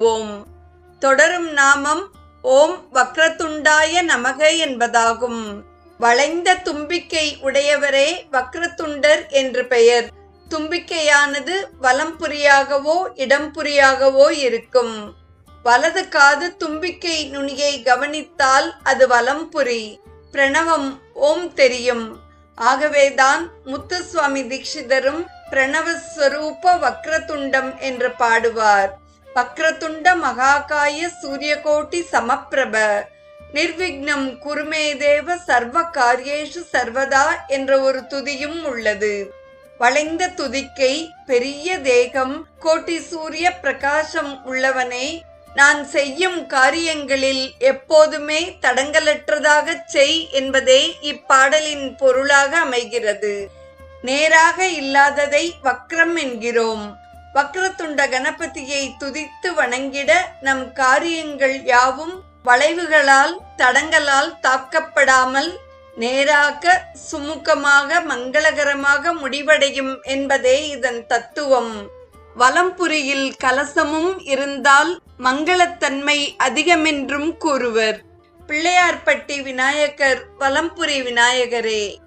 ஓம். தொடரும் நாமம் ஓம் வக்ரத்துண்டாய நமக என்பதாகும். வளைந்த தும்பிக்கை உடையவரே வக்ரத்துண்டர் என்று பெயர். தும்பிக்கையானது வலம்புரியாகவோ இடம்புரியாகவோ இருக்கும். வலது காது தும்பிக்கை நுனியை கவனித்தால் அது வலம்புரி பிரணவம் ஓம் தெரியும். ஆகவேதான் முத்துசுவாமி தீட்சிதரும் பிரணவஸ்வரூப வக்ரதுண்டம் என்று பாடுவார். வக்ரதுண்ட மகாகாய சூரியகோட்டி சமப்பிரப. நிர்விக்னம் குருமே தேவ சர்வ காரியேஷு சர்வதா என்ற ஒரு துதியும் உள்ளது. வளைந்த துதிக்கை பெரிய தேகம் கோட்டி சூரிய பிரகாசம் உள்ளவனே நான் செய்யும் காரியங்களில் எப்போதுமே தடங்கலற்றதாகச் செய் என்பதே இப்பாடலின் பொருளாக அமைகிறது. நேராக இல்லாததை வக்ரம் என்கிறோம். வக்ரத்துண்ட கணபதியை துதித்து வணங்கிட நம் காரியங்கள் யாவும் வளைவுகளால் தடங்களால் தாக்கப்படாமல் நேராக சுமுகமாக மங்களகரமாக முடிவடையும் என்பதே இதன் தத்துவம். வலம்புரியில் கலசமும் இருந்தால் மங்களத்தன்மை அதிகமென்றும் கூறுவர். பிள்ளையார்பட்டி விநாயகர் வலம்புரி விநாயகரே.